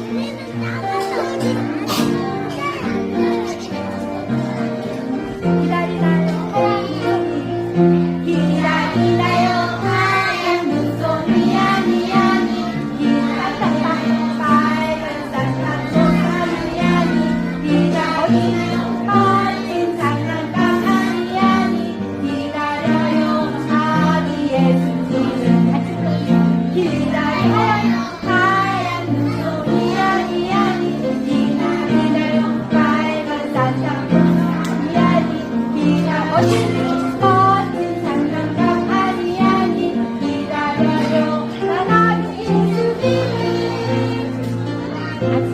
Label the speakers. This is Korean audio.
Speaker 1: 一袋。 아니